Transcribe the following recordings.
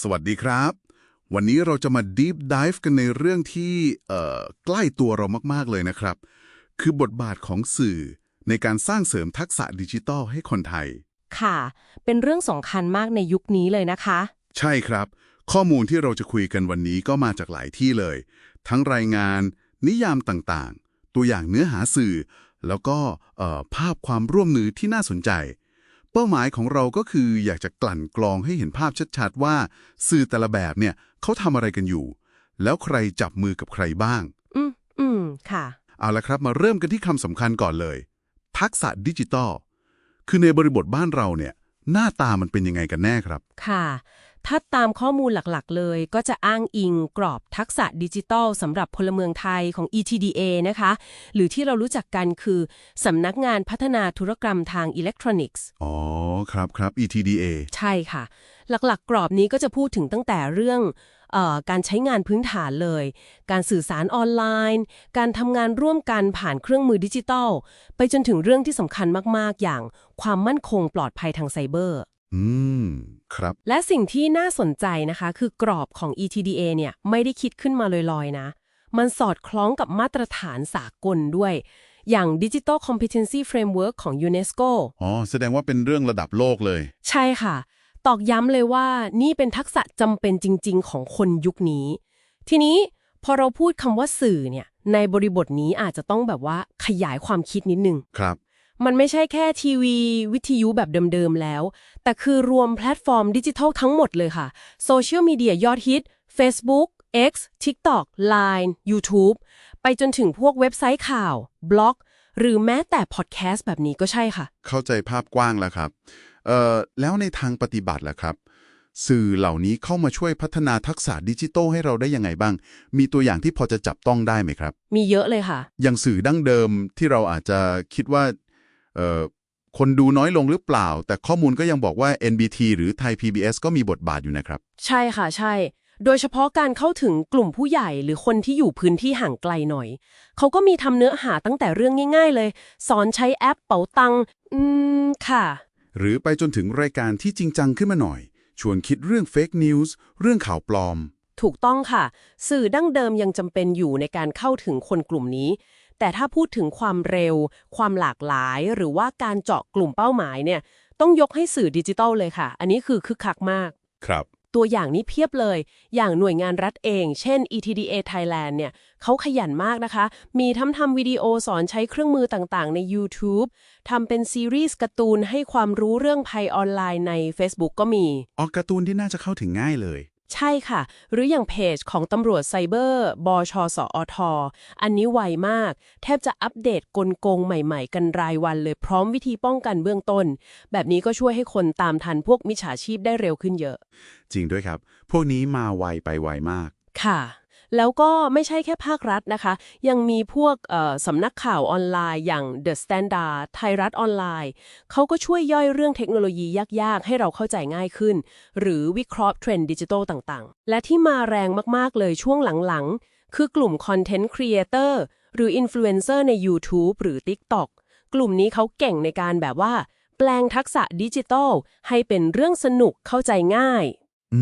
สวัสดีครับ วันนี้เราจะมา Deep Dive กันในเรื่องที่เอ่อใกล้ตัวเรามาก ๆ เลยนะครับ คือบทบาทของสื่อในการสร้างเสริมทักษะดิจิทัลให้คนไทย ค่ะ เป็นเรื่องสำคัญมากในยุคนี้เลยนะคะ ใช่ครับ ข้อมูลที่เราจะคุยกันวันนี้ก็มาจากหลายที่เลย ทั้งรายงาน นิยามต่างๆ ตัวอย่างเนื้อหาสื่อ แล้วก็เอ่อภาพความร่วมมือที่น่าสนใจ เป้าหมายของเราก็คืออยากจะกลั่นกรองให้เห็นภาพชัดๆว่า สื่อแต่ละแบบเนี่ยเขาทำอะไรกันอยู่ แล้วใครจับมือกับใครบ้าง อืมอืมค่ะ เอาละครับมาเริ่มกันที่คำสำคัญก่อนเลย ทักษะดิจิทัลคือในบริบทบ้านเราเนี่ย หน้าตามันเป็นยังไงกันแน่ครับ ค่ะ ถ้าตามข้อมูลหลักๆ เลยก็จะอ้างอิงกรอบทักษะดิจิทัลสำหรับพลเมืองไทยของ ETDA นะคะ หรือที่เรารู้จักกันคือสำนักงานพัฒนาธุรกรรมทางอิเล็กทรอนิกส์ อ๋อ ครับครับ ETDA ใช่ค่ะ หลักๆ กรอบนี้ก็จะพูดถึงตั้งแต่เรื่องเออการใช้งานพื้นฐานเลย การสื่อสารออนไลน์ การทำงานร่วมกันผ่านเครื่องมือดิจิทัล ไปจนถึงเรื่องที่สำคัญมาก ๆ อย่างความมั่นคงปลอดภัยทางไซเบอร์ อืม ครับ และสิ่งที่น่าสนใจนะคะ คือกรอบของ ETDA เนี่ยไม่ได้คิดขึ้นมาลอยๆนะ มันสอดคล้องกับมาตรฐานสากลด้วย อย่าง Digital Competency Framework ของ UNESCO อ๋อ แสดงว่าเป็นเรื่องระดับโลกเลย ใช่ค่ะ ตอกย้ำเลยว่านี่เป็นทักษะจำเป็นจริง ๆ ของคนยุคนี้ ทีนี้พอเราพูดคำว่าสื่อเนี่ยในบริบทนี้อาจจะต้องแบบว่าขยายความคิดนิดนึง ครับ มันไม่ใช่แค่ทีวี วิทยุแบบเดิมๆแล้ว แต่คือรวมแพลตฟอร์มดิจิทัลทั้งหมดเลยค่ะโซเชียลมีเดียยอดฮิต Facebook X TikTok Line YouTube ไปจนถึงพวกเว็บไซต์ข่าว บล็อก หรือแม้แต่พอดแคสต์แบบนี้ก็ใช่ค่ะ เข้าใจภาพกว้างแล้วครับเอ่อแล้วในทางปฏิบัติล่ะครับ สื่อเหล่านี้เข้ามาช่วยพัฒนาทักษะดิจิทัลให้เราได้ยังไงบ้าง มีตัวอย่างที่พอจะจับต้องได้ไหมครับ มีเยอะเลยค่ะ อย่างสื่อดั้งเดิมที่เราอาจจะคิดว่าเอ่อ คนดูน้อยลงหรือเปล่า แต่ข้อมูลก็ยังบอกว่า NBT หรือไทย PBS ก็มีบทบาทอยู่นะครับ ใช่ค่ะใช่ โดยเฉพาะการเข้าถึงกลุ่มผู้ใหญ่หรือคนที่อยู่พื้นที่ห่างไกลหน่อย เขาก็มีทำเนื้อหาตั้งแต่เรื่องง่ายๆเลย สอนใช้แอปเป๋าตังค์อืม ค่ะ หรือไปจนถึงรายการที่จริงจังขึ้นมาหน่อย ชวนคิดเรื่อง Fake News เรื่องข่าวปลอม ถูกต้องค่ะ สื่อดั้งเดิมยังจำเป็นอยู่ในการเข้าถึงคนกลุ่มนี้ แต่ถ้าพูดถึงความเร็ว ความหลากหลาย หรือว่าการเจาะกลุ่มเป้าหมายเนี่ยต้องยกให้สื่อดิจิทัลเลยค่ะ อันนี้คือคึกคักมาก ครับ ตัวอย่างนี้เพียบเลย อย่างหน่วยงานรัฐเอง เช่น ETDA Thailand เนี่ยเขาขยันมากนะคะ มีทำทำวิดีโอสอนใช้เครื่องมือต่างๆ ใน YouTube ทำเป็นซีรีส์การ์ตูนให้ความรู้เรื่องภัยออนไลน์ใน Facebook ก็มี ออกการ์ตูนที่น่าจะเข้าถึงง่ายเลย ใช่ค่ะ หรืออย่างเพจของตำรวจไซเบอร์ บชสอทอันนี้ไวมาก แทบจะอัปเดตกลโกงใหม่ๆ กันรายวันเลยพร้อมวิธีป้องกันเบื้องต้น แบบนี้ก็ช่วยให้คนตามทันพวกมิจฉาชีพได้เร็วขึ้นเยอะ จริงด้วยครับ พวกนี้มาไวไปไวมาก ค่ะ แล้วก็ไม่ใช่แค่ภาครัฐนะคะ ยังมีพวกเอ่อสำนักข่าวออนไลน์อย่าง The Standard ไทยรัฐออนไลน์เขาก็ช่วยย่อยเรื่องเทคโนโลยียาก ๆ ให้เราเข้าใจง่ายขึ้น หรือวิเคราะห์เทรนด์ดิจิทัลต่างๆ และที่มาแรงมากๆเลยช่วงหลังๆ คือกลุ่ม Content Creator หรือ Influencer ใน YouTube หรือ TikTok กลุ่มนี้เขาเก่งในการแบบว่า แปลงทักษะดิจิทัลให้เป็นเรื่องสนุกเข้าใจง่าย อื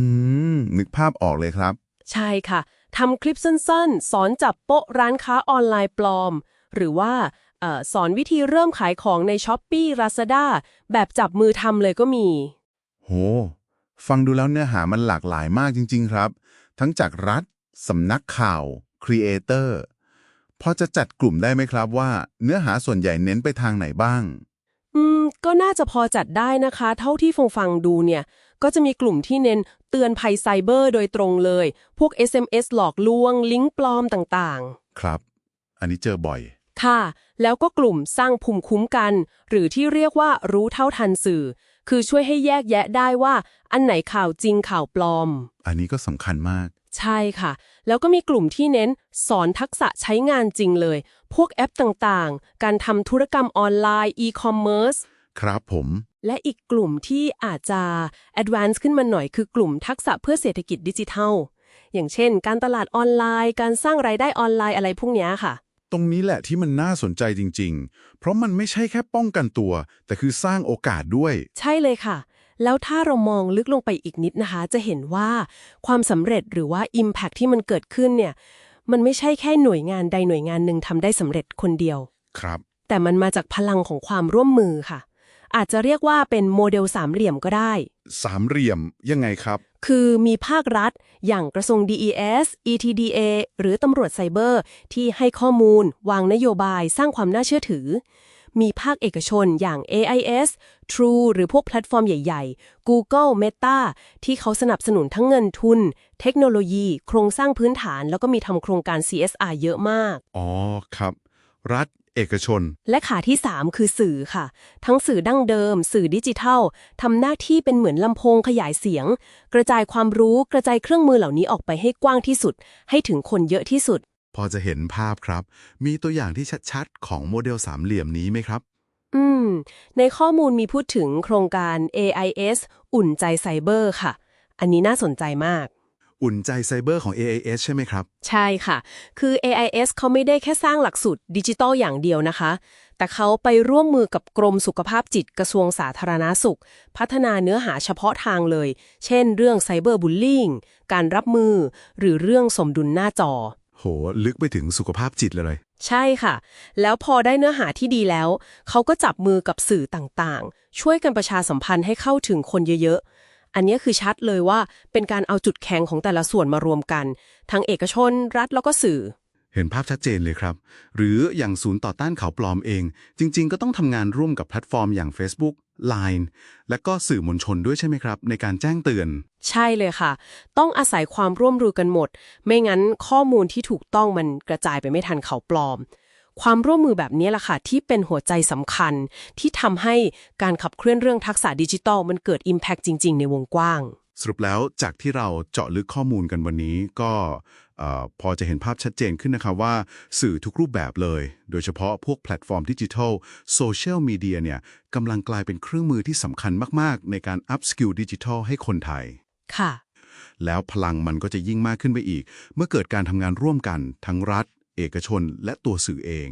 ม นึกภาพออกเลยครับ ใช่ค่ะ ทำคลิปสั้นๆ สอนจับโป๊ะร้านค้าออนไลน์ปลอม หรือว่าเออสอนวิธีเริ่มขายของใน s h อ p e e Lazada แบบจับมือทำเลยก็มี โห ฟังดูแล้วเนื้อหามันหลากหลายมากจริง ๆ ครับ ทั้งจากรัฐสำนักข่าวครีเอเตอร์พอจะจัดกลุ่มได้ไหมครับว่า เนื้อหาส่วนใหญ่เน้นไปทางไหนบ้าง อืม ก็น่าจะพอจัดได้นะคะ เท่าที่ฟังฟังๆดูเนี่ย ก็จะมีกลุ่มที่เน้นเตือนภัยไซเบอร์โดยตรงเลย พวก SMS หลอกลวง ลิงก์ปลอมต่างๆ ครับ อันนี้เจอบ่อย ค่ะ แล้วก็กลุ่มสร้างภูมิคุ้มกัน หรือที่เรียกว่ารู้เท่าทันสื่อ คือช่วยให้แยกแยะได้ว่า อันไหนข่าวจริงข่าวปลอม อันนี้ก็สำคัญมาก ใช่ค่ะ แล้วก็มีกลุ่มที่เน้นสอนทักษะใช้งานจริงเลย พวกแอปต่างๆ การทำธุรกรรมออนไลน์ e-commerce ครับผม และอีกกลุ่มที่อาจจะ advance ขึ้นมาหน่อยคือกลุ่มทักษะเพื่อเศรษฐกิจดิจิทัล อย่างเช่น การตลาดออนไลน์ การสร้างรายได้ออนไลน์อะไรพวกเนี้ยค่ะ ตรงนี้แหละที่มันน่าสนใจจริง ๆ เพราะมันไม่ใช่แค่ป้องกันตัว แต่คือสร้างโอกาสด้วย ใช่เลยค่ะ แล้วถ้าเรามองลึกลงไปอีกนิดนะคะ จะเห็นว่าความสำเร็จหรือว่า Impact ที่มันเกิดขึ้นเนี่ยมันไม่ใช่แค่หน่วยงานใดหน่วยงานหนึ่งทำได้สำเร็จคนเดียว ครับ แต่มันมาจากพลังของความร่วมมือค่ะ อาจจะเรียกว่าเป็นโมเดลสามเหลี่ยมก็ได้ สามเหลี่ยมยังไงครับ คือมีภาครัฐ อย่างกระทรวง DES ETDA หรือตำรวจไซเบอร์ ที่ให้ข้อมูล วางนโยบายสร้างความน่าเชื่อถือ มีภาคเอกชนอย่าง AIS True หรือพวกแพลตฟอร์มใหญ่ ๆ Google Meta ที่เขาสนับสนุนทั้งเงินทุน เทคโนโลยี โครงสร้างพื้นฐาน แล้วก็มีทำโครงการ CSR เยอะมาก อ๋อครับ รัฐ เอกชน และขาที่ 3 คือสื่อค่ะ ทั้งสื่อดั้งเดิม สื่อดิจิทัลทำหน้าที่เป็นเหมือนลำโพงขยายเสียง กระจายความรู้กระจายเครื่องมือเหล่านี้ออกไปให้กว้างที่สุด ให้ถึงคนเยอะที่สุด พอจะเห็นภาพครับ มีตัวอย่างที่ชัดๆ ของโมเดลสามเหลี่ยมนี้ไหมครับ อืม ในข้อมูลมีพูดถึงโครงการ AIS อุ่นใจไซเบอร์ค่ะ อันนี้น่าสนใจมาก อุ่นใจไซเบอร์ของ AIS ใช่ไหมครับ ใช่ค่ะ คือ AIS เขาไม่ได้แค่สร้างหลักสูตรดิจิตอลอย่างเดียวนะคะ แต่เขาไปร่วมมือกับกรมสุขภาพจิตกระทรวงสาธารณาสุข พัฒนาเนื้อหาเฉพาะทางเลย เช่น เรื่องไซเบอร์บูลลิงการรับมือ หรือเรื่องสมดุลหน้าจอ โห ลึกไปถึงสุขภาพจิตเลย ใช่ค่ะ แล้วพอได้เนื้อหาที่ดีแล้ว เขาก็จับมือกับสื่อต่างๆ ช่วยกันประชาสัมพันธ์ให้เข้าถึงคนเยอะๆ อันนี้คือชัดเลยว่าเป็นการเอาจุดแข็งของแต่ละส่วนมารวมกัน ทั้งเอกชนรัฐแล้วก็สื่อ เห็นภาพชัดเจนเลยครับ หรืออย่างศูนย์ต่อต้านข่าวปลอมเอง จริง ๆ ก็ต้องทำงานร่วมกับแพลตฟอร์มอย่าง Facebook Line และก็สื่อมวลชนด้วยใช่ไหมครับ ในการแจ้งเตือน ใช่เลยค่ะ ต้องอาศัยความร่วมมือกันหมด ไม่งั้นข้อมูลที่ถูกต้องมันกระจายไปไม่ทันเขาปลอม ความร่วมมือแบบนี้แหละค่ะที่เป็นหัวใจสำคัญ ที่ทำให้การขับเคลื่อนเรื่องทักษะดิจิทัล มันเกิด Impact จริง ๆ ในวงกว้าง สรุปแล้วจากที่เราเจาะลึกข้อมูลกันวันนี้ก็เอ่อพอจะเห็นภาพชัดเจนขึ้นนะครับว่าสื่อทุกรูปแบบเลย โดยเฉพาะพวกแพลตฟอร์มดิจิทัลโซเชียลมีเดียเนี่ยกำลังกลายเป็นเครื่องมือที่สำคัญมาก ๆ ในการอัพสกิลดิจิทัลให้คนไทย ค่ะ แล้วพลังมันก็จะยิ่งมากขึ้นไปอีก เมื่อเกิดการทำงานร่วมกัน ทั้งรัฐ เอกชน และตัวสื่อเอง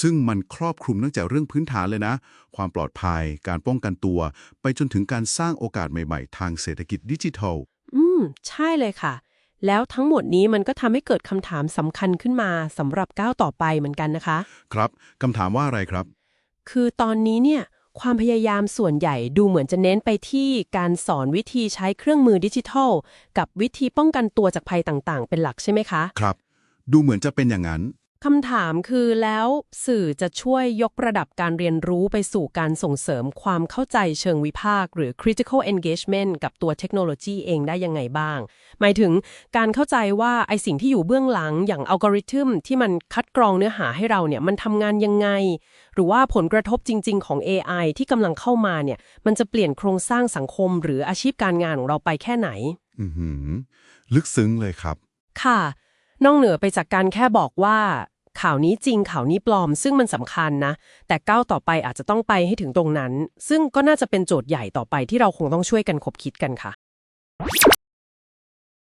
ซึ่งมันครอบคลุมตั้งแต่เรื่องพื้นฐานเลยนะ ความปลอดภัย การป้องกันตัว ไปจนถึงการสร้างโอกาสใหม่ๆ ทางเศรษฐกิจดิจิทัล อืม ใช่เลยค่ะ แล้วทั้งหมดนี้มันก็ทำให้เกิดคำถามสำคัญขึ้นมาสำหรับก้าวต่อไปเหมือนกันนะคะ ครับคำถามว่าอะไรครับ คือตอนนี้เนี่ยความพยายามส่วนใหญ่ดูเหมือนจะเน้นไปที่การสอนวิธีใช้เครื่องมือดิจิทัล กับวิธีป้องกันตัวจากภัยต่างๆ เป็นหลักใช่ไหมคะ ครับ ดูเหมือนจะเป็นอย่างนั้น คำถามคือแล้วสื่อจะช่วยยกระดับการเรียนรู้ไปสู่การส่งเสริมความเข้าใจเชิงวิพากษ์หรือ critical engagement กับตัวเทคโนโลยีเองได้ยังไงบ้าง หมายถึงการเข้าใจว่าไอสิ่งที่อยู่เบื้องหลังอย่างอัลกอริทึมที่มันคัดกรองเนื้อหาให้เราเนี่ยมันทำงานยังไง หรือว่าผลกระทบจริง ๆ ของ AI ที่กำลังเข้ามาเนี่ยมันจะเปลี่ยนโครงสร้างสังคม หรืออาชีพการงานของเราไปแค่ไหน อือหือลึกซึ้งเลยครับ ค่ะ นอกเหนือไปจากการแค่บอกว่า ข่าวนี้จริงข่าวนี้ปลอม ซึ่งมันสำคัญนะ แต่ก้าวต่อไปอาจจะต้องไปให้ถึงตรงนั้น ซึ่งก็น่าจะเป็นโจทย์ใหญ่ต่อไปที่เราคงต้องช่วยกันคบคิดกันค่ะ